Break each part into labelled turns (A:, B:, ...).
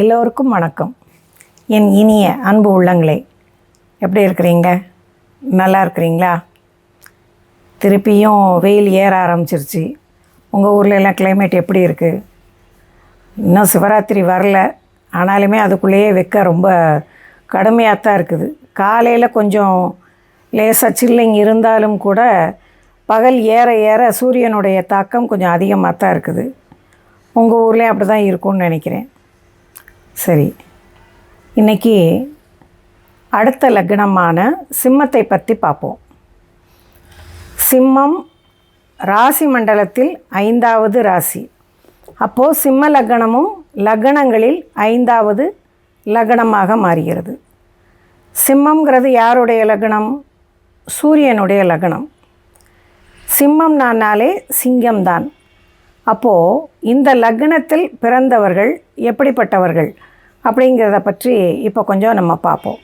A: எல்லோருக்கும் வணக்கம். என் இனிய அன்பு உள்ளங்களே எப்படி இருக்கிறீங்க? நல்லா இருக்கிறீங்களா? திருப்பியும் வெயில் ஏற ஆரம்பிச்சிருச்சு. உங்கள் ஊரில் எல்லாம் கிளைமேட் எப்படி இருக்குது இன்னும் சிவராத்திரி வரல. ஆனாலுமே அதுக்குள்ளேயே வெக்க ரொம்ப கடுமையாக தான் இருக்குது. காலையில் கொஞ்சம் லேசாக சில்லிங் இருந்தாலும் கூட பகல் ஏற ஏற சூரியனுடைய தாக்கம் கொஞ்சம் அதிகமாக தான் இருக்குது. உங்கள் ஊர்லேயும் அப்படி தான் இருக்கும்னு நினைக்கிறேன். சரி. இன்னைக்கு அடுத்த லக்னமான சிம்மத்தை பற்றி பார்ப்போம் சிம்மம் ராசி மண்டலத்தில் ஐந்தாவது ராசி. அப்போது சிம்ம லக்னமும் லக்னங்களில் ஐந்தாவது லக்னமாக மாறுகிறது. சிம்மங்கிறது யாருடைய லக்னம்? சூரியனுடைய லக்னம். சிம்மம் நானாலே சிங்கம்தான். அப்போது இந்த லக்னத்தில் பிறந்தவர்கள் எப்படிப்பட்டவர்கள்? அப்படிங்கிறத பற்றி இப்போ கொஞ்சம் நம்ம பார்ப்போம்.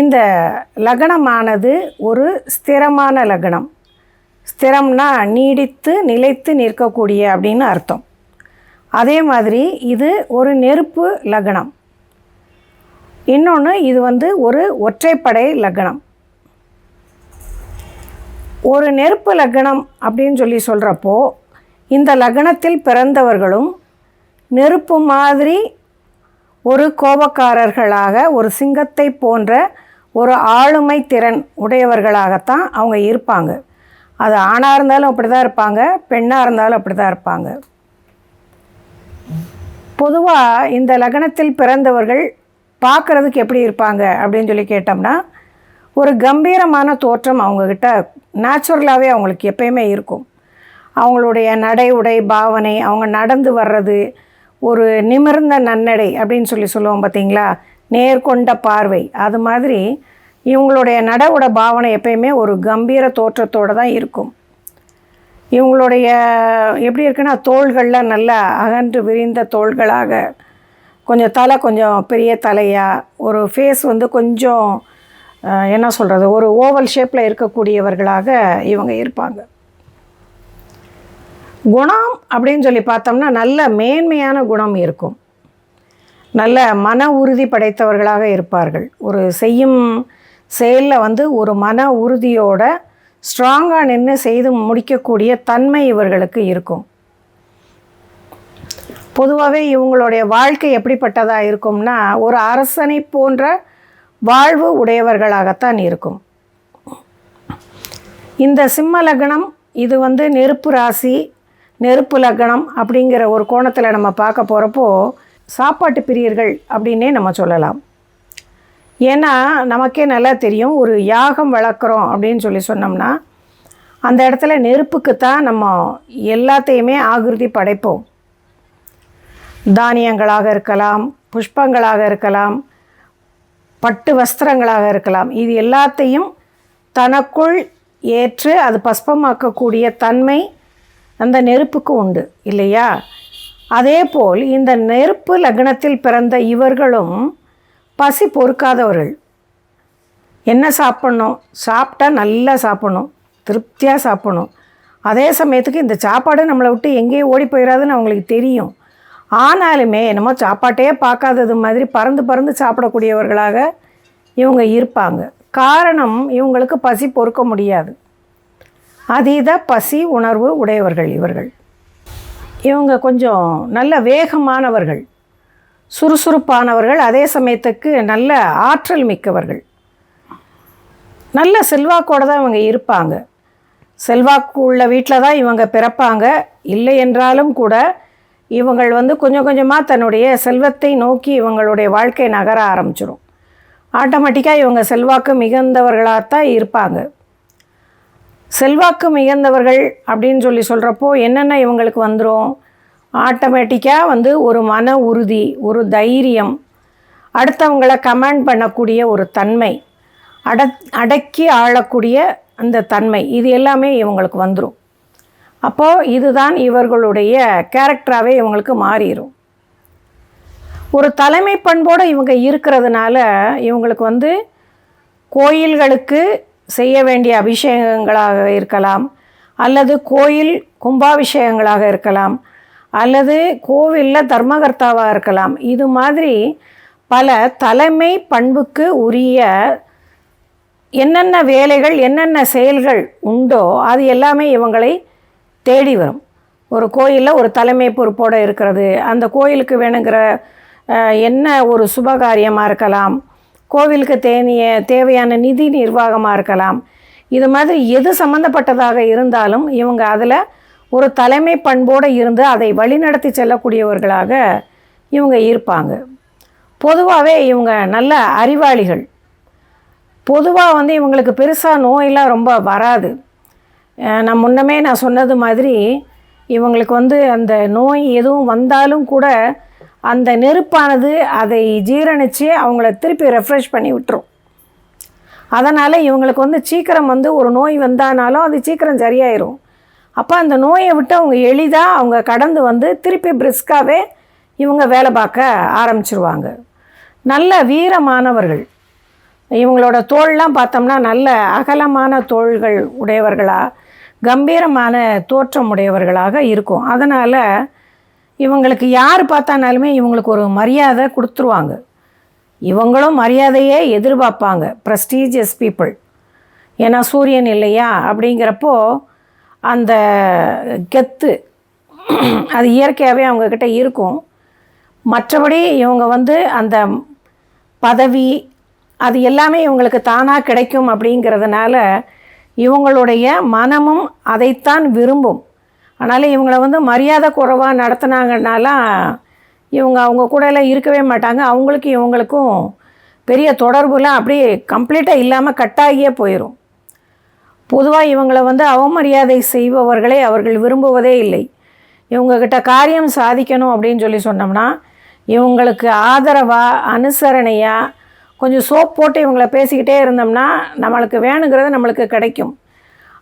A: இந்த லக்னமானது ஒரு ஸ்திரமான லக்னம். ஸ்திரம்னா நீடித்து நிலைத்து நிற்கக்கூடிய அப்படின்னு அர்த்தம். அதே மாதிரி இது ஒரு நெருப்பு லக்னம். இன்னொன்று இது வந்து ஒரு ஒற்றைப்படை லக்னம். ஒரு நெருப்பு லக்னம் அப்படின்னு சொல்லி சொல்கிறப்போ இந்த லக்னத்தில் பிறந்தவர்களும் நெருப்பு மாதிரி ஒரு கோபக்காரர்களாக ஒரு சிங்கத்தை போன்ற ஒரு ஆளுமை திறன் உடையவர்களாகத்தான் அவங்க இருப்பாங்க. அது ஆணாக இருந்தாலும் அப்படி தான் இருப்பாங்க பெண்ணாக இருந்தாலும் அப்படி தான் இருப்பாங்க. பொதுவாக இந்த லக்னத்தில் பிறந்தவர்கள் பார்க்குறதுக்கு எப்படி இருப்பாங்க அப்படின்னு சொல்லி கேட்டோம்னா ஒரு கம்பீரமான தோற்றம் அவங்கக்கிட்ட நேச்சுரலாகவே அவங்களுக்கு எப்பயுமே இருக்கும். அவங்களுடைய நடை உடை பாவனை அவங்க நடந்து வர்றது ஒரு நிமிர்ந்த நன்னடை அப்படின்னு சொல்லி சொல்லுவோம் பார்த்தீங்களா? நேர்கொண்ட பார்வை. அது மாதிரி இவங்களுடைய நடவுட பாவனை எப்பயுமே ஒரு கம்பீர தோற்றத்தோடு தான் இருக்கும். இவங்களுடைய எப்படி இருக்குன்னா தோள்களில் நல்லா அகன்று விரிந்த தோள்களாக கொஞ்சம் தலை கொஞ்சம் பெரிய தலையாக ஒரு ஃபேஸ் வந்து கொஞ்சம் என்ன சொல்கிறது ஒரு ஓவல் ஷேப்பில் இருக்கக்கூடியவர்களாக இவங்க இருப்பாங்க. குணம் அப்படின்னு சொல்லி பார்த்தோம்னா நல்ல மேன்மையான குணம் இருக்கும். நல்ல மன உறுதி படைத்தவர்களாக இருப்பார்கள். ஒரு செய்யும் செயலில் வந்து ஒரு மன உறுதியோட ஸ்ட்ராங்காக நின்று செய்து முடிக்கக்கூடிய தன்மை இவர்களுக்கு இருக்கும். பொதுவாகவே இவங்களுடைய வாழ்க்கை எப்படிப்பட்டதாக இருக்கும்னா ஒரு அரசனை போன்ற வாழ்வு உடையவர்களாகத்தான் இருக்கும். இந்த சிம்ம லக்னம் இது வந்து நெருப்பு ராசி நெருப்பு லக்னம் அப்படிங்கிற ஒரு கோணத்தில் நம்ம பார்க்க போகிறப்போ சாப்பாட்டு பிரியர்கள் அப்படின்னே நம்ம சொல்லலாம். ஏன்னா நமக்கே நல்லா தெரியும் ஒரு யாகம் வளர்க்குறோம் அப்படின்னு சொல்லி சொன்னோம்னா அந்த இடத்துல நெருப்புக்கு தான் நம்ம எல்லாத்தையுமே ஆகிருதி படைப்போம். தானியங்களாக இருக்கலாம் புஷ்பங்களாக இருக்கலாம் பட்டு வஸ்திரங்களாக இருக்கலாம். இது எல்லாத்தையும் தனக்குள் ஏற்று அது பஸ்பமாக்கக்கூடிய தன்மை அந்த நெருப்புக்கு உண்டு இல்லையா? அதேபோல் இந்த நெருப்பு லக்னத்தில் பிறந்த இவர்களும் பசி பொறுக்காதவர்கள். என்ன சாப்பிட்ணும்? சாப்பிட்டா நல்லா சாப்பிடணும் திருப்தியாக சாப்பிடணும். அதே சமயத்துக்கு இந்த சாப்பாடு நம்மளை விட்டு எங்கேயும் ஓடி போயிடாதுன்னு அவங்களுக்கு தெரியும். ஆனாலுமே என்னமோ சாப்பாட்டையே பார்க்காதது மாதிரி பறந்து பறந்து சாப்பிடக்கூடியவர்களாக இவங்க இருப்பாங்க. காரணம் இவங்களுக்கு பசி பொறுக்க முடியாது. அதீத பசி உணர்வு உடையவர்கள் இவர்கள். இவங்க கொஞ்சம் நல்ல வேகமானவர்கள் சுறுசுறுப்பானவர்கள் அதே சமயத்துக்கு நல்ல ஆற்றல் மிக்கவர்கள். நல்ல செல்வாக்கோடு தான் இவங்க இருப்பாங்க. செல்வாக்கு உள்ள வீட்டில் தான் இவங்க பிறப்பாங்க. இல்லை என்றாலும் கூட இவங்கள் வந்து கொஞ்சம் கொஞ்சமாக தன்னுடைய செல்வத்தை நோக்கி இவங்களுடைய வாழ்க்கை நகர ஆரம்பிச்சிடும் ஆட்டோமேட்டிக்காக இவங்க செல்வாக்கு மிகுந்தவர்களாகத்தான் இருப்பாங்க. செல்வாக்கு மிகுந்தவர்கள் அப்படின்னு சொல்லி சொல்கிறப்போ என்னென்ன இவங்களுக்கு வந்துடும் ஆட்டோமேட்டிக்காக வந்து ஒரு மன உறுதி ஒரு தைரியம் அடுத்தவங்களை கமாண்ட் பண்ணக்கூடிய ஒரு தன்மை அட அடக்கி ஆளக்கூடிய அந்த தன்மை இது எல்லாமே இவங்களுக்கு வந்துடும் அப்போது இதுதான் இவர்களுடைய கேரக்டராகவே இவங்களுக்கு மாறிடும் ஒரு தலைமை பண்போடு இவங்க இருக்கிறதுனால இவங்களுக்கு வந்து கோயில்களுக்கு செய்ய வேண்டிய அபிஷேகங்களாக இருக்கலாம் அல்லது கோயில் கும்பாபிஷேகங்களாக இருக்கலாம் அல்லது கோவிலில் தர்மகர்த்தாவாக இருக்கலாம். இது மாதிரி பல தலைமை பண்புக்கு உரிய என்னென்ன வேலைகள் என்னென்ன செயல்கள் உண்டோ அது எல்லாமே இவங்களை தேடி வரும். ஒரு கோயிலில் ஒரு தலைமை பொறுப்போடு இருக்கிறது. அந்த கோயிலுக்கு வேணுங்கிற என்ன ஒரு சுபகாரியமாக இருக்கலாம் கோவிலுக்கு தேனிய தேவையான நிதி நிர்வாகமாக இருக்கலாம். இது மாதிரி எது சம்மந்தப்பட்டதாக இருந்தாலும் இவங்க அதில் ஒரு தலைமை பண்போடு இருந்து அதை வழிநடத்தி செல்லக்கூடியவர்களாக இவங்க இருப்பாங்க. பொதுவாகவே இவங்க நல்ல அறிவாளிகள். பொதுவாக வந்து இவங்களுக்கு பெருசாக நோயெல்லாம் ரொம்ப வராது. நான் முன்னமே நான் சொன்னது மாதிரி இவங்களுக்கு வந்து அந்த நோய் எதுவும் வந்தாலும் கூட அந்த நெருப்பானது அதை ஜீரணித்து அவங்கள திருப்பி ரெஃப்ரெஷ் பண்ணி விட்டுரும். அதனால் இவங்களுக்கு வந்து சீக்கிரம் வந்து ஒரு நோய் வந்தானாலும் அது சீக்கிரம் சரியாயிரும். அப்போ அந்த நோயை விட்டு அவங்க எளிதாக அவங்க கடந்து வந்து திருப்பி பிரிஸ்காவே இவங்க வேலை பார்க்க ஆரம்பிச்சிருவாங்க. நல்ல வீரமானவர்கள். இவங்களோட தோள்லாம் பார்த்தோம்னா நல்ல அகலமான தோள்கள் உடையவர்களாக கம்பீரமான தோற்றம் உடையவர்களாக இருக்கும். அதனால் இவங்களுக்கு யார் பார்த்தானாலுமே இவங்களுக்கு ஒரு மரியாதை கொடுத்துருவாங்க. இவங்களும் மரியாதையே எதிர்பார்ப்பாங்க. ப்ரெஸ்டீஜியஸ் பீப்புள் ஏன்னா சூரியன் இல்லையா? அப்படிங்கிறப்போ அந்த கெத்து அது இயற்கையாகவே அவங்கக்கிட்ட இருக்கும். மற்றபடி இவங்க வந்து அந்த பதவி அது எல்லாமே இவங்களுக்கு தானாக கிடைக்கும் அப்படிங்கிறதுனால இவங்களுடைய மனமும் அதைத்தான் விரும்பும். அதனால் இவங்கள வந்து மரியாதை குறைவாக நடத்துனாங்கனாலாம் இவங்க அவங்க கூடலாம் இருக்கவே மாட்டாங்க. அவங்களுக்கு இவங்களுக்கும் பெரிய தொடர்புலாம் அப்படியே கம்ப்ளீட்டாக இல்லாமல் கட்டாகியே போயிடும் பொதுவாக இவங்களை வந்து அவமரியாதை செய்பவர்களை அவர்கள் விரும்புவதே இல்லை. இவங்கக்கிட்ட காரியம் சாதிக்கணும் அப்படின்னு சொல்லி சொன்னோம்னா இவங்களுக்கு ஆதரவாக அனுசரணையாக கொஞ்சம் சோப் போட்டு இவங்கள பேசிக்கிட்டே இருந்தோம்னா நம்மளுக்கு வேணுங்கிறது நம்மளுக்கு கிடைக்கும்.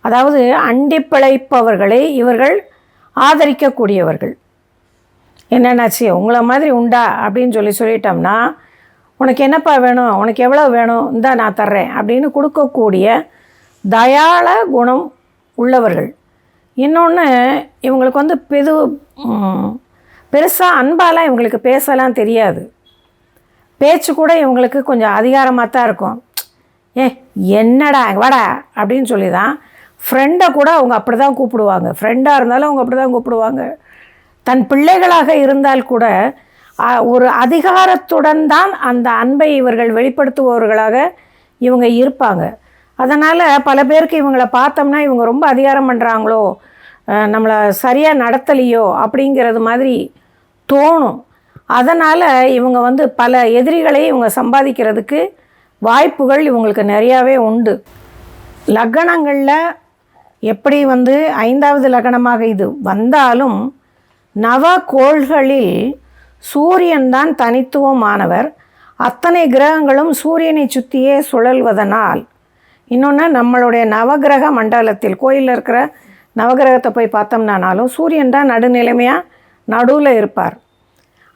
A: அதாவது அண்டி பிழைப்பவர்களை இவர்கள் ஆதரிக்கக்கூடியவர்கள். என்னென்னாச்சு? உங்களை மாதிரி உண்டா? அப்படின்னு சொல்லி சொல்லிட்டோம்னா உனக்கு என்னப்பா வேணும்? உனக்கு எவ்வளோ வேணும்? இந்தா நான் தர்றேன். அப்படின்னு கொடுக்கக்கூடிய தயாள குணம் உள்ளவர்கள். இன்னொன்று இவங்களுக்கு வந்து பெது பெருசாக அன்பாலாம் இவங்களுக்கு பேசலாம் தெரியாது. பேச்சு கூட இவங்களுக்கு கொஞ்சம் அதிகாரமாக தான் இருக்கும். ஏ என்னடா? வாடா? அப்படின்னு சொல்லி தான் ஃப்ரெண்டை கூட அவங்க அப்படி தான் கூப்பிடுவாங்க. ஃப்ரெண்டாக இருந்தாலும் அவங்க அப்படி தான் கூப்பிடுவாங்க. தன் பிள்ளைகளாக இருந்தால் கூட ஒரு அதிகாரத்துடன் தான் அந்த அன்பை இவர்கள் வெளிப்படுத்துபவர்களாக இவங்க இருப்பாங்க. அதனால் பல பேருக்கு இவங்கள பார்த்தோம்னா இவங்க ரொம்ப அதிகாரம் பண்ணுறாங்களோ நம்மளை சரியாக நடத்தலையோ அப்படிங்கிறது மாதிரி தோணும். அதனால் இவங்க வந்து பல எதிரிகளை இவங்க சம்பாதிக்கிறதுக்கு வாய்ப்புகள் இவங்களுக்கு நிறையாவே உண்டு. லக்கணங்களில் எப்படி வந்து ஐந்தாவது லக்னமாக இது வந்தாலும் நவ கோள்களில் சூரியன்தான் தனித்துவமானவர். அத்தனை கிரகங்களும் சூரியனை சுற்றியே சுழல்வதனால். இன்னொன்று நம்மளுடைய நவகிரக மண்டலத்தில் கோயிலில் இருக்கிற நவகிரகத்தை போய் பார்த்தோம்னானாலும் சூரியன் தான் நடுநிலைமையாக நடுவில் இருப்பார்.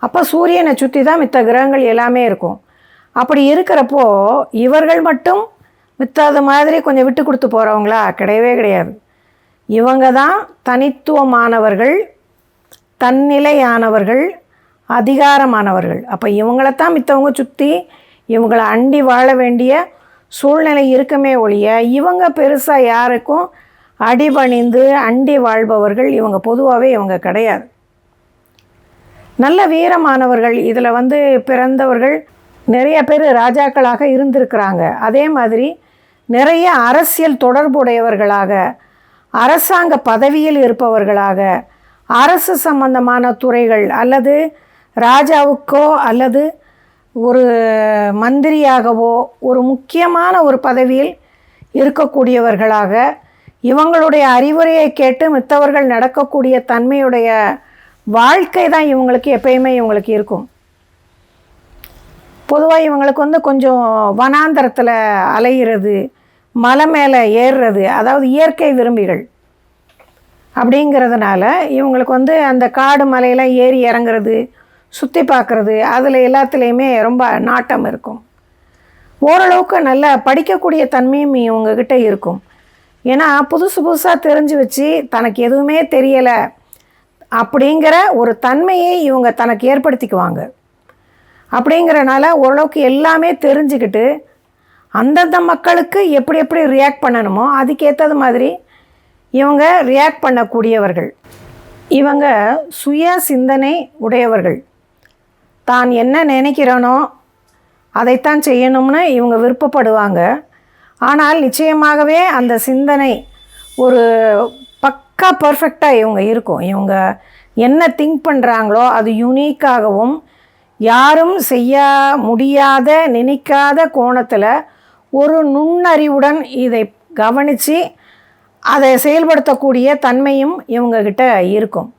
A: அப்போ சூரியனை சுற்றி தான் மித்த கிரகங்கள் எல்லாமே இருக்கும். அப்படி இருக்கிறப்போ இவர்கள் மட்டும் மித்தாத மாதிரி கொஞ்சம் விட்டு கொடுத்து போகிறவங்களா கிடையவே கிடையாது. இவங்க தான் தனித்துவமானவர்கள் தன்னிலையானவர்கள் அதிகாரமானவர்கள். அப்போ இவங்களைத்தான் மித்தவங்க சுற்றி இவங்களை அண்டி வாழ வேண்டிய சூழ்நிலை இருக்குமே ஒழிய இவங்க பெருசாக யாருக்கும் அடிபணிந்து அண்டி வாழ்பவர்கள் இவங்க பொதுவாகவே இவங்க கிடையாது. நல்ல வீரமானவர்கள் இதில் வந்து பிறந்தவர்கள் நிறைய பேர் ராஜாக்களாக இருந்திருக்கிறாங்க. அதே மாதிரி நிறைய அரசியல் தொடர்புடையவர்களாக அரசாங்க பதவியில் இருப்பவர்களாக அரசு சம்பந்தமான துறைகள் அல்லது ராஜாவுக்கோ அல்லது ஒரு மந்திரியாகவோ ஒரு முக்கியமான ஒரு பதவியில் இருக்கக்கூடியவர்களாக இவங்களுடைய அறிவுரையை கேட்டு மித்தவர்கள் நடக்கக்கூடிய தன்மையுடைய வாழ்க்கை தான் இவங்களுக்கு எப்பயுமே இவங்களுக்கு இருக்கும். பொதுவாக இவங்களுக்கு வந்து கொஞ்சம் வனாந்தரத்தில் அலையிறது மலை மேலே ஏறுறது அதாவது இயற்கை விரும்பிகள் அப்படிங்கிறதுனால இவங்களுக்கு வந்து அந்த காடு மலையெல்லாம் ஏறி இறங்குறது சுற்றி பார்க்குறது அதில் எல்லாத்துலேயுமே ரொம்ப நாட்டம் இருக்கும். ஓரளவுக்கு நல்லா படிக்கக்கூடிய தன்மையும் இவங்கக்கிட்ட இருக்கும். ஏன்னா புதுசு புதுசாக தெரிஞ்சு வச்சு தனக்கு எதுவுமே தெரியலை அப்படிங்கிற ஒரு தன்மையை இவங்க தனக்கு ஏற்படுத்திக்குவாங்க. அப்படிங்கிறனால ஓரளவுக்கு எல்லாமே தெரிஞ்சுக்கிட்டு அந்தந்த மக்களுக்கு எப்படி எப்படி ரியாக்ட் பண்ணணுமோ அதுக்கேற்றது மாதிரி இவங்க ரியாக்ட் பண்ணக்கூடியவர்கள். இவங்க சுய சிந்தனை உடையவர்கள். தான் என்ன நினைக்கிறனோ அதைத்தான் செய்யணும்னு இவங்க விருப்பப்படுவாங்க. ஆனால் நிச்சயமாகவே அந்த சிந்தனை ஒரு பக்கா பர்ஃபெக்டாக இவங்க இருக்கும். இவங்க என்ன திங்க் பண்ணுறாங்களோ அது யூனிக்காகவும் யாரும் செய்ய முடியாத நினைக்காத கோணத்தில் ஒரு நுண்ணறிவுடன் இதை கவனித்து அதை செயல்படுத்தக்கூடிய தன்மையும் இவங்கக்கிட்ட இருக்கும்.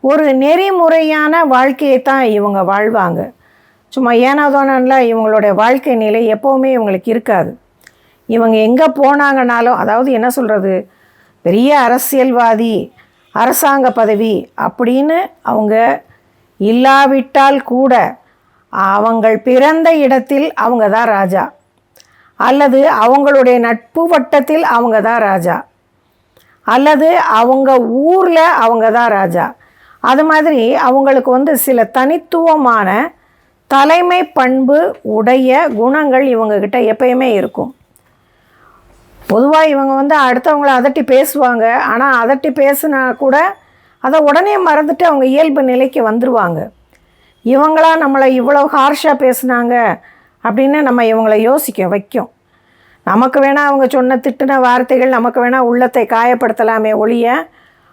A: ஒரு நெறிமுறையான வாழ்க்கையை தான் இவங்க வாழ்வாங்க. சும்மா ஏனாதோனெல்லாம் இவங்களுடைய வாழ்க்கை நிலை எப்போவுமே இவங்களுக்கு இருக்காது. இவங்க எங்கே போனாங்கனாலும் அதாவது என்ன சொல்கிறது பெரிய அரசியல்வாதி அரசாங்க பதவி அப்படின்னு அவங்க இல்லாவிட்டால் கூட அவங்கள் பிறந்த இடத்தில் அவங்க தான் ராஜா. அல்லது அவங்களுடைய நட்பு வட்டத்தில் அவங்க தான் ராஜா. அல்லது அவங்க ஊரில் அவங்க தான் ராஜா. அது மாதிரி அவங்களுக்கு வந்து சில தனித்துவமான தலைமை பண்பு உடைய குணங்கள் இவங்கக்கிட்ட எப்பயுமே இருக்கும். பொதுவாக இவங்க வந்து அடுத்தவங்கள அதட்டி பேசுவாங்க. ஆனால் அதட்டி பேசுனா கூட அதை உடனே மறந்துட்டு அவங்க இயல்பு நிலைக்கு வந்துடுவாங்க இவங்களா நம்மளை இவ்வளோ ஹார்ஷாக பேசுனாங்க அப்படின்னு நம்ம இவங்களை யோசிக்க வைக்கும். நமக்கு வேணால் அவங்க சொன்ன திட்டின வார்த்தைகள் நமக்கு வேணால் உள்ளத்தை காயப்படுத்தலாமே ஒழிய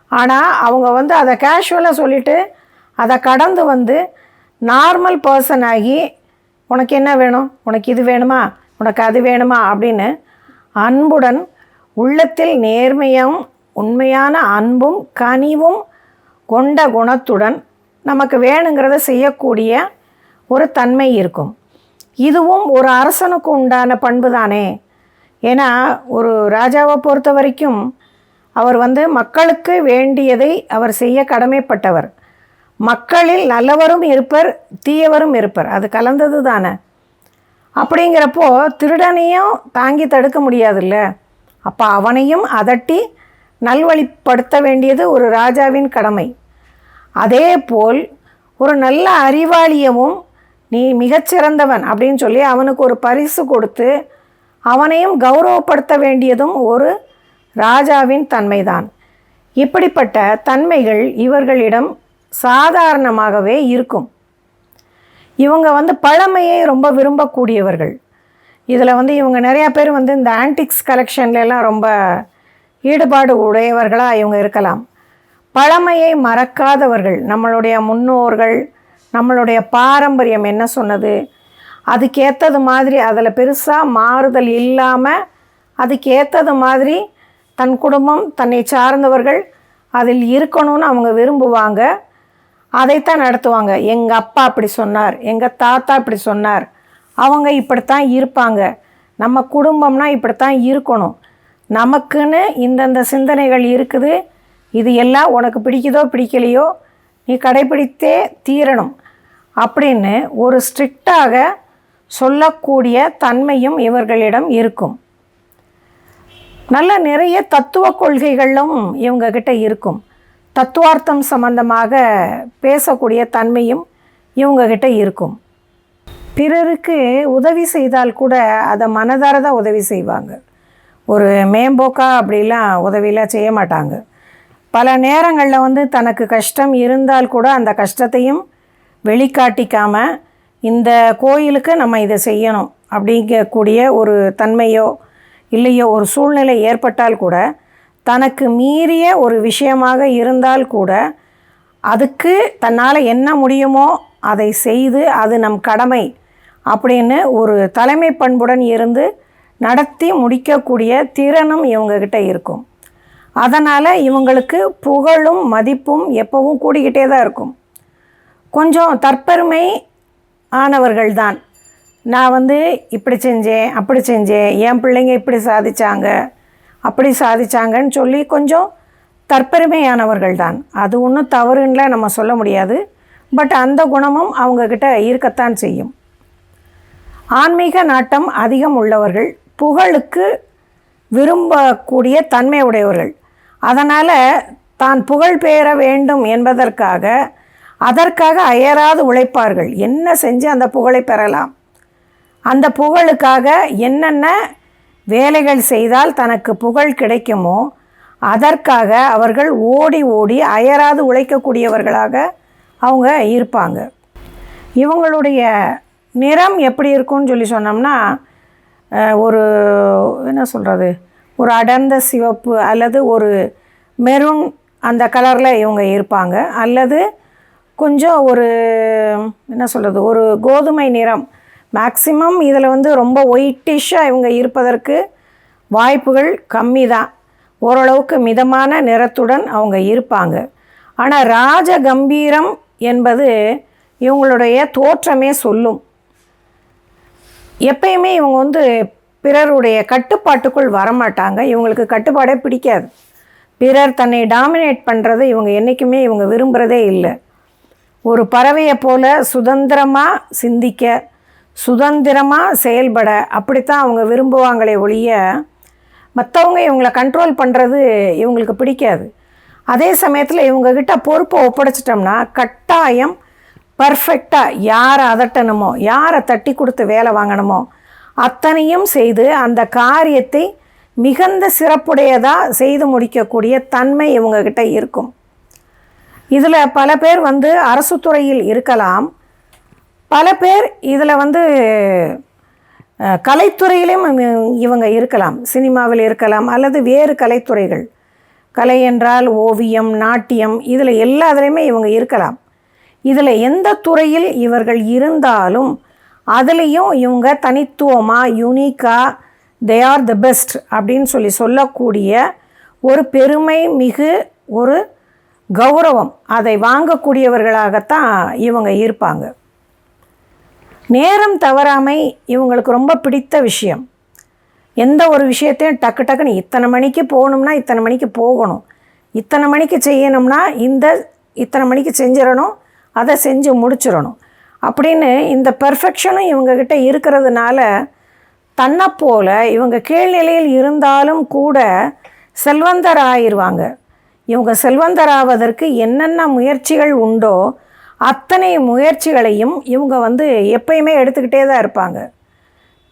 A: ஆனால் அவங்க வந்து அதை கேஷுவலாக சொல்லிவிட்டு அதை கடந்து வந்து நார்மல் பர்சன் ஆகி உனக்கு என்ன வேணும்? உனக்கு இது வேணுமா? உனக்கு அது வேணுமா? அப்படின்னு அன்புடன் உள்ளத்தில் நேர்மையும் உண்மையான அன்பும் கனிவும் கொண்ட குணத்துடன் நமக்கு வேணுங்கிறத செய்யக்கூடிய ஒரு தன்மை இருக்கும். இதுவும் ஒரு அரசனுக்கு உண்டான பண்பு தானே. ஏன்னா ஒரு ராஜாவை பொறுத்த வரைக்கும் அவர் வந்து மக்களுக்கு வேண்டியதை அவர் செய்ய கடமைப்பட்டவர். மக்களில் நல்லவரும் இருப்பர் தீயவரும் இருப்பர். அது கலந்தது தானே. அப்படிங்கிறப்போ திருடனையும் தாங்கி தடுக்க முடியாதுல்ல. அப்போ அவனையும் அதட்டி நல்வழிப்படுத்த வேண்டியது ஒரு ராஜாவின் கடமை. அதே போல் ஒரு நல்ல அறிவாளியவும் நீ மிகச்சிறந்தவன் அப்படின்னு சொல்லி அவனுக்கு ஒரு பரிசு கொடுத்து அவனையும் கௌரவப்படுத்த வேண்டியதும் ஒரு ராஜாவின் தன்மைதான். இப்படிப்பட்ட தன்மைகள் இவர்களிடம் சாதாரணமாகவே இருக்கும். இவங்க வந்து பழமையை ரொம்ப விரும்பக்கூடியவர்கள். இதில் வந்து இவங்க நிறையா பேர் வந்து இந்த ஆன்டிக்ஸ் கலெக்ஷன்லலாம் ரொம்ப ஈடுபாடு உடையவர்களாக இவங்க இருக்கலாம். பழமையை மறக்காதவர்கள் நம்மளுடைய முன்னோர்கள் நம்மளுடைய பாரம்பரியம் என்ன சொன்னது அதுக்கேற்றது மாதிரி அதில் பெருசாக மாறுதல் இல்லாமல் அதுக்கேற்றது மாதிரி தன் குடும்பம் தன்னை சார்ந்தவர்கள் அதில் இருக்கணும்னு அவங்க விரும்புவாங்க. அதைத்தான் நடத்துவாங்க. எங்கள் அப்பா அப்படி சொன்னார் எங்கள் தாத்தா இப்படி சொன்னார். அவங்க இப்படித்தான் இருப்பாங்க. நம்ம குடும்பம்னா இப்படித்தான் இருக்கணும். நமக்குன்னு இந்தந்த சிந்தனைகள் இருக்குது. இது எல்லாம் உனக்கு பிடிக்குதோ பிடிக்கலையோ நீ கடைப்பிடித்தே தீரணும். அப்படின்னு ஒரு ஸ்ட்ரிக்டாக சொல்லக்கூடிய தன்மையும் இவர்களிடம் இருக்கும். நல்ல நிறைய தத்துவ கொள்கைகளும் இவங்கக்கிட்ட இருக்கும். தத்துவார்த்தம் சம்பந்தமாக பேசக்கூடிய தன்மையும் இவங்கக்கிட்ட இருக்கும். பிறருக்கு உதவி செய்தால் கூட அதை மனதார தான் உதவி செய்வாங்க. ஒரு மேம்போக்கா அப்படிலாம் உதவியெலாம் செய்ய மாட்டாங்க. பல நேரங்களில் வந்து தனக்கு கஷ்டம் இருந்தால் கூட அந்த கஷ்டத்தையும் வெளிக்காட்டிக்காமல் இந்த கோயிலுக்கு நம்ம இதை செய்யணும் அப்படிங்கக்கூடிய ஒரு தன்மையோ இல்லையோ ஒரு சூழ்நிலை ஏற்பட்டால் கூட தனக்கு மீறிய ஒரு விஷயமாக இருந்தால் கூட அதுக்கு தன்னால் என்ன முடியுமோ அதை செய்து அது நம் கடமை அப்படின்னு ஒரு தலைமை பண்புடன் இருந்து நடத்தி முடிக்கக்கூடிய திறனும் இவங்கக்கிட்ட இருக்கும். அதனால் இவங்களுக்கு புகழும் மதிப்பும் எப்பவும் கூடிக்கிட்டே தான் இருக்கும். கொஞ்சம் தற்பெருமை ஆனவர்கள் தான் நான் வந்து இப்படி செஞ்சேன் அப்படி செஞ்சேன் என் பிள்ளைங்க இப்படி சாதித்தாங்க அப்படி சாதித்தாங்கன்னு சொல்லி கொஞ்சம் தற்பெருமையானவர்கள் தான் அது ஒன்றும் தவறுன்னெலாம் நம்ம சொல்ல முடியாது. பட் அந்த குணமும் அவங்கக்கிட்ட இருக்கத்தான் செய்யும். ஆன்மீக நாட்டம் அதிகம் உள்ளவர்கள் புகழுக்கு விரும்பக்கூடிய தன்மை உடையவர்கள் அதனால் தான் புகழ் பெற வேண்டும் என்பதற்காக அதற்காக அயராது உழைப்பார்கள். என்ன செஞ்சு அந்த புகழை பெறலாம்? அந்த புகழுக்காக என்னென்ன வேலைகள் செய்தால் தனக்கு புகழ் கிடைக்குமோ அதற்காக அவர்கள் ஓடி ஓடி அயராது உழைக்கக்கூடியவர்களாக அவங்க இருப்பாங்க. இவங்களுடைய நிறம் எப்படி இருக்கும்னு சொல்லி சொன்னோம்னா ஒரு என்ன சொல்கிறது ஒரு அடர்ந்த சிவப்பு அல்லது ஒரு மெரூன் அந்த கலரில் இவங்க இருப்பாங்க. அல்லது கொஞ்சம் ஒரு என்ன சொல்கிறது ஒரு கோதுமை நிறம். மேக்சிமம் இதில் வந்து ரொம்ப ஒயிட்டிஷாக இவங்க இருப்பதற்கு வாய்ப்புகள் கம்மி தான் ஓரளவுக்கு மிதமான நிறத்துடன் அவங்க இருப்பாங்க. ஆனால் ராஜ கம்பீரம் என்பது இவங்களுடைய தோற்றமே சொல்லும். எப்பயுமே இவங்க வந்து பிறருடைய கட்டுப்பாட்டுக்குள் வரமாட்டாங்க. இவங்களுக்கு கட்டுப்பாடே பிடிக்காது. பிறர் தன்னை டாமினேட் பண்ணுறது இவங்க என்றைக்குமே இவங்க விரும்புகிறதே இல்லை. ஒரு பறவையை போல சுதந்திரமாக சிந்திக்க சுதந்திரமாக செயல்பட அப்படித்தான் அவங்க விரும்புவாங்களே ஒழிய மற்றவங்க இவங்கள கண்ட்ரோல் பண்ணுறது இவங்களுக்கு பிடிக்காது. அதே சமயத்தில் இவங்கக்கிட்ட பொறுப்பை ஒப்படைச்சிட்டோம்னா கட்டாயம் பர்ஃபெக்டாக யாரை அதட்டணுமோ யாரை தட்டி கொடுத்து வேலை வாங்கணுமோ அத்தனையும் செய்து அந்த காரியத்தை மிகுந்த சிறப்புடையதாக செய்து முடிக்கக்கூடிய தன்மை இவங்கக்கிட்ட இருக்கும். இதில் பல பேர் வந்து அரசு துறையில் இருக்கலாம். பல பேர் இதில் வந்து கலைத்துறையிலும் இவங்க இருக்கலாம். சினிமாவில் இருக்கலாம் அல்லது வேறு கலைத்துறைகள். கலை என்றால் ஓவியம் நாட்டியம் இதில் எல்லாத்துலேயுமே இவங்க இருக்கலாம். இதில் எந்த துறையில் இவர்கள் இருந்தாலும் அதுலேயும் இவங்க தனித்துவமாக யூனிக்காக தே ஆர் த பெஸ்ட் அப்படின்னு சொல்லி சொல்லக்கூடிய ஒரு பெருமை மிகு ஒரு கௌரவம் அதை வாங்கக்கூடியவர்களாகத்தான் இவங்க இருப்பாங்க. நேரம் தவறாமை இவங்களுக்கு ரொம்ப பிடித்த விஷயம். எந்த ஒரு விஷயத்தையும் டக்கு டக்குன்னு இத்தனை மணிக்கு போகணும்னா இத்தனை மணிக்கு போகணும். இத்தனை மணிக்கு செய்யணும்னா இந்த இத்தனை மணிக்கு செஞ்சிடணும். அதை செஞ்சு முடிச்சிடணும். அப்படின்னு இந்த பெர்ஃபெக்ஷனும் இவங்கக்கிட்ட இருக்கிறதுனால தன்னை இவங்க கீழ்நிலையில் இருந்தாலும் கூட செல்வந்தர் ஆயிடுவாங்க இவங்க செல்வந்தராவதற்கு என்னென்ன முயற்சிகள் உண்டோ அத்தனை முயற்சிகளையும் இவங்க வந்து எப்பயுமே எடுத்துக்கிட்டே தான் இருப்பாங்க.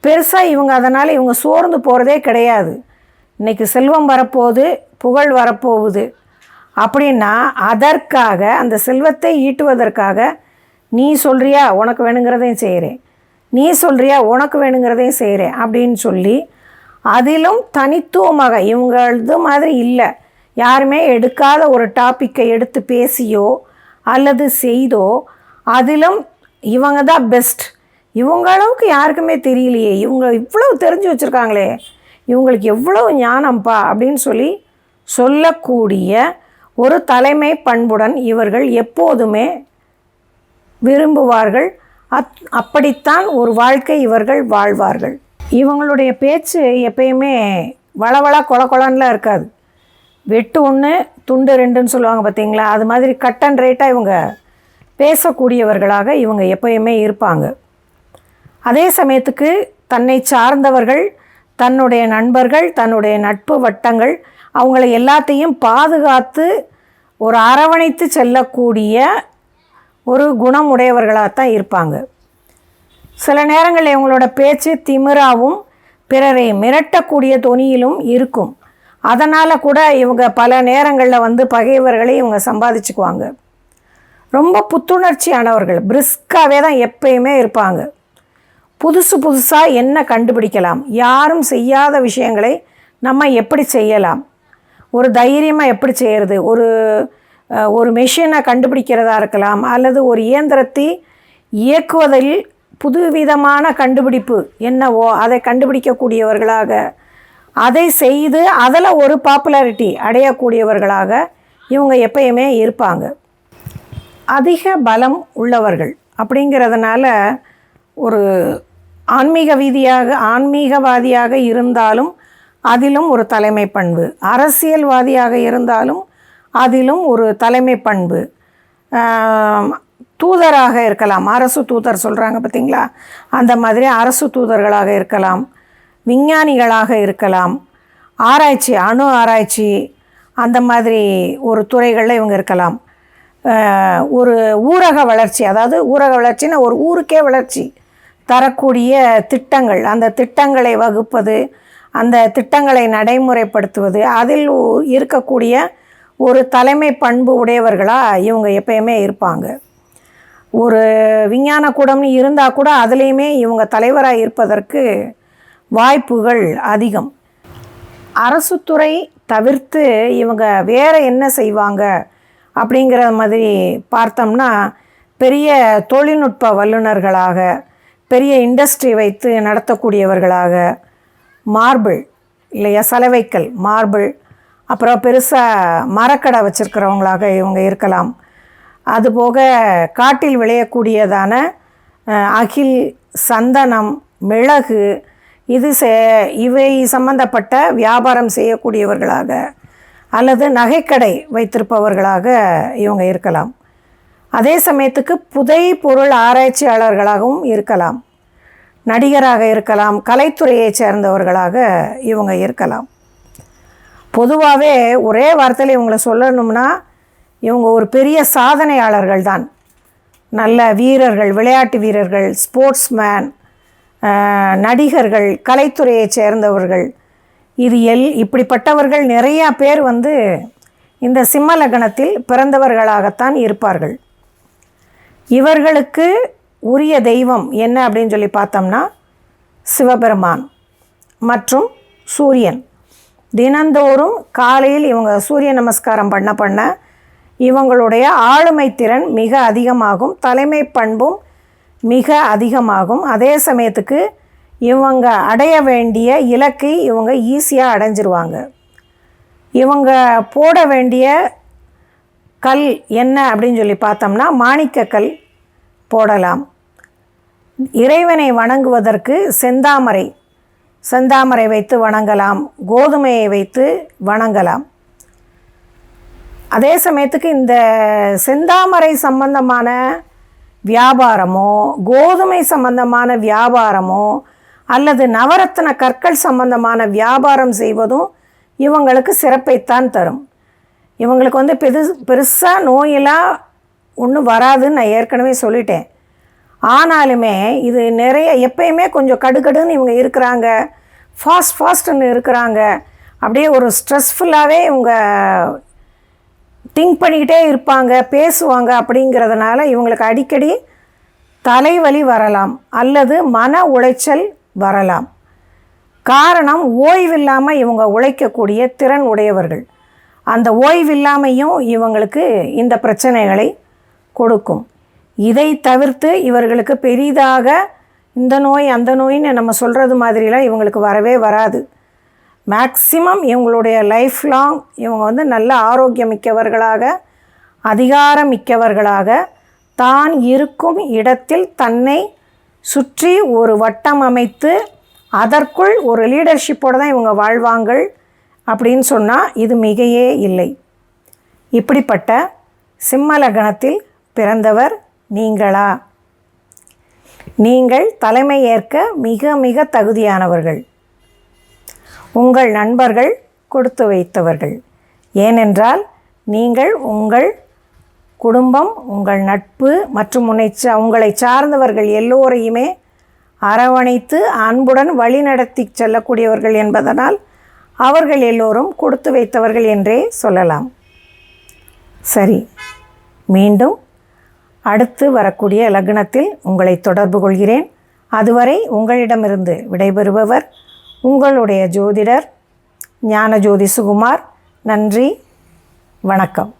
A: பெருசாக இவங்க அதனால் இவங்க சோர்ந்து போகிறதே கிடையாது. இன்றைக்கி செல்வம் வரப்போகுது புகழ் வரப்போகுது. அப்படின்னா அதற்காக அந்த செல்வத்தை ஈட்டுவதற்காக நீ சொல்கிறியா உனக்கு வேணுங்கிறதையும் செய்கிறேன் நீ சொல்கிறியா உனக்கு வேணுங்கிறதையும் செய்கிறேன் அப்படின்னு சொல்லி அதிலும் தனித்துவமாக இவங்களது மாதிரி இல்லை யாருமே எடுக்காத ஒரு டாப்பிக்கை எடுத்து பேசியோ அல்லது செய்தோ அதிலும் இவங்க தான் பெஸ்ட் இவங்க அளவுக்கு யாருக்குமே தெரியலையே இவங்க இவ்வளவு தெரிஞ்சு வச்சுருக்காங்களே இவங்களுக்கு எவ்வளவு ஞானம்ப்பா அப்படின்னு சொல்லி சொல்லக்கூடிய ஒரு தலைமை பண்புடன் இவர்கள் எப்போதுமே விரும்புவார்கள். அத் அப்படித்தான் ஒரு வாழ்க்கை இவர்கள் வாழ்வார்கள். இவங்களுடைய பேச்சு எப்பயுமே வளவளா கொல கொலன்லாம் இருக்காது. வெட்டு ஒன்று துண்டு ரெண்டுன்னு சொல்லுவாங்க பார்த்தீங்களா அது மாதிரி கட் அண்ட் ரேட்டாக இவங்க பேசக்கூடியவர்களாக இவங்க எப்பயுமே இருப்பாங்க. அதே சமயத்துக்கு தன்னை சார்ந்தவர்கள் தன்னுடைய நண்பர்கள் தன்னுடைய நட்பு வட்டங்கள் அவங்கள எல்லாத்தையும் பாதுகாத்து ஒரு அரவணைத்து செல்லக்கூடிய ஒரு குணம் உடையவர்களாகத்தான் இருப்பாங்க. சில நேரங்களில் இவங்களோட பேச்சு திமிராவும் பிறரை மிரட்டக்கூடிய தொனியிலும் இருக்கும். அதனால் கூட இவங்க பல நேரங்களில் வந்து பகைவர்களை இவங்க சம்பாதிச்சுக்குவாங்க. ரொம்ப புத்துணர்ச்சியானவர்கள் பிரிஸ்காகவே தான் எப்பயுமே இருப்பாங்க. புதுசு புதுசாக என்ன கண்டுபிடிக்கலாம்? யாரும் செய்யாத விஷயங்களை நம்ம எப்படி செய்யலாம்? ஒரு தைரியமாக எப்படி செய்கிறது ஒரு ஒரு மெஷினை கண்டுபிடிக்கிறதா இருக்கலாம் அல்லது ஒரு இயந்திரத்தை இயக்குவதில் புதுவிதமான கண்டுபிடிப்பு என்னவோ அதை கண்டுபிடிக்கக்கூடியவர்களாக அதை செய்து அதில் ஒரு பாப்புலாரிட்டி அடையக்கூடியவர்களாக இவங்க எப்பயுமே இருப்பாங்க. அதிக பலம் உள்ளவர்கள் அப்படிங்கிறதுனால ஒரு ஆன்மீக வீதியாக ஆன்மீகவாதியாக இருந்தாலும் அதிலும் ஒரு தலைமை பண்பு. அரசியல்வாதியாக இருந்தாலும் அதிலும் ஒரு தலைமை பண்பு. தூதராக இருக்கலாம். அரசு தூதர் சொல்கிறாங்க பார்த்தீங்களா அந்த மாதிரி அரசு தூதர்களாக இருக்கலாம். விஞ்ஞானிகளாக இருக்கலாம். ஆராய்ச்சி அணு ஆராய்ச்சி அந்த மாதிரி ஒரு துறைகளில் இவங்க இருக்கலாம். ஒரு ஊரக வளர்ச்சி அதாவது ஊரக வளர்ச்சின்னா ஒரு ஊருக்கே வளர்ச்சி தரக்கூடிய திட்டங்கள். அந்த திட்டங்களை வகுப்பது அந்த திட்டங்களை நடைமுறைப்படுத்துவது அதில் உ- இருக்கக்கூடிய ஒரு தலைமை பண்பு உடையவர்களாக இவங்க எப்பயுமே இருப்பாங்க. ஒரு விஞ்ஞான கூடம்னு இருந்தால் கூட அதுலேயுமே இவங்க தலைவராக இருப்பதற்கு வாய்ப்புகள் அதிகம். அரசுத்துறை தவிர்த்து இவங்க வேறு என்ன செய்வாங்க அப்படிங்கிற மாதிரி பார்த்தோம்னா பெரிய தொழில்நுட்ப வல்லுநர்களாக பெரிய இண்டஸ்ட்ரி வைத்து நடத்தக்கூடியவர்களாக மார்பிள் இல்லையா சலவைக்கல் மார்பிள். அப்புறம் பெருசாக மரக்கடை வச்சுருக்கிறவங்களாக இவங்க இருக்கலாம். அதுபோக காட்டில் விளையக்கூடியதான அகில் சந்தனம் மிளகு இது செ இவை சம்பந்தப்பட்ட வியாபாரம் செய்யக்கூடியவர்களாக அல்லது நகைக்கடை வைத்திருப்பவர்களாக இவங்க இருக்கலாம். அதே சமயத்துக்கு புதை பொருள் ஆராய்ச்சியாளர்களாகவும் இருக்கலாம். நடிகராக இருக்கலாம் கலைத்துறையைச் சேர்ந்தவர்களாக இவங்க இருக்கலாம். பொதுவாகவே ஒரே வார்த்தையில் இவங்களை சொல்லணும்னா இவங்க ஒரு பெரிய சாதனையாளர்கள் தான் நல்ல வீரர்கள் விளையாட்டு வீரர்கள் ஸ்போர்ட்ஸ்மேன் நடிகர்கள் கலைத்துறையைச் சேர்ந்தவர்கள். இது எல் இப்படிப்பட்டவர்கள் நிறையா பேர் வந்து இந்த சிம்ம லக்னத்தில் பிறந்தவர்களாகத்தான் இருப்பார்கள். இவர்களுக்கு உரிய தெய்வம் என்ன அப்படின்னு சொல்லி பார்த்தோம்னா சிவபெருமான் மற்றும் சூரியன். தினந்தோறும் காலையில் இவங்க சூரிய நமஸ்காரம் பண்ண பண்ண இவங்களுடைய ஆளுமை திறன் மிக அதிகமாகும் தலைமை பண்பும் மிக அதிகமாகும். அதே சமயத்துக்கு இவங்க அடைய வேண்டிய இலக்கை இவங்க ஈஸியாக அடைஞ்சிருவாங்க. இவங்க போட வேண்டிய கல் என்ன அப்படின்னு சொல்லி பார்த்தோம்னா மாணிக்கக்கல் போடலாம். இறைவனை வணங்குவதற்கு செந்தாமரை செந்தாமரை வைத்து வணங்கலாம் கோதுமையை வைத்து வணங்கலாம். அதே சமயத்துக்கு இந்த செந்தாமரை சம்பந்தமான வியாபாரமோ கோதுமை சம்பந்தமான வியாபாரமோ அல்லது நவரத்ன கற்கள் சம்பந்தமான வியாபாரம் செய்வதும் இவங்களுக்கு சிறப்பைத்தான் தரும். இவங்களுக்கு வந்து பெரு பெருசாக நோயெல்லாம் ஒன்றும் வராதுன்னு நான் ஏற்கனவே சொல்லிட்டேன். ஆனாலுமே இது நிறைய எப்பயுமே கொஞ்சம் கடுகடுன்னு இவங்க இருக்கிறாங்க. ஃபாஸ்ட் ஃபாஸ்ட்டுன்னு இருக்கிறாங்க. அப்படியே ஒரு ஸ்ட்ரெஸ்ஃபுல்லாகவே இவங்க திங்க் பண்ணிக்கிட்டே இருப்பாங்க பேசுவாங்க அப்படிங்கிறதுனால இவங்களுக்கு அடிக்கடி தலைவலி வரலாம் அல்லது மன உளைச்சல் வரலாம். காரணம் ஓய்வில்லாமல் இவங்க உழைக்கக்கூடிய திறன் உடையவர்கள். அந்த ஓய்வில்லாமையும் இவங்களுக்கு இந்த பிரச்சனைகளை கொடுக்கும். இதை தவிர்த்து இவர்களுக்கு பெரிதாக இந்த நோய் அந்த நோயின்னு நம்ம சொல்கிறது மாதிரிலாம் இவங்களுக்கு வரவே வராது. மேக்சிமம் இவங்களுடைய லைஃப் லாங் இவங்க வந்து நல்ல ஆரோக்கியமிக்கவர்களாக அதிகாரமிக்கவர்களாக தான் இருக்கும் இடத்தில் தன்னை சுற்றி ஒரு வட்டம் அமைத்து அதற்குள் ஒரு லீடர்ஷிப்போடு தான் இவங்க வாழ்வாங்கள் அப்படின்னு சொன்னால் இது மிகையே இல்லை. இப்படிப்பட்ட சிம்மலகணத்தில் பிறந்தவர் நீங்களா? நீங்கள் தலைமை ஏற்க மிக மிக தகுதியானவர்கள். உங்கள் நண்பர்கள் கொடுத்து வைத்தவர்கள். ஏனென்றால் நீங்கள் உங்கள் குடும்பம் உங்கள் நட்பு மற்றும் உன்னை உங்களை சார்ந்தவர்கள் எல்லோரையுமே அரவணைத்து அன்புடன் வழிநடத்தி செல்லக்கூடியவர்கள் என்பதனால் அவர்கள் எல்லோரும் கொடுத்து வைத்தவர்கள் என்றே சொல்லலாம். சரி மீண்டும் அடுத்து வரக்கூடிய லக்னத்தில் உங்களை தொடர்பு கொள்கிறேன். அதுவரை உங்களிடமிருந்து விடைபெறுபவர் உங்களுடைய ஜோதிடர் ஞான ஜோதி சுகுமார். நன்றி வணக்கம்.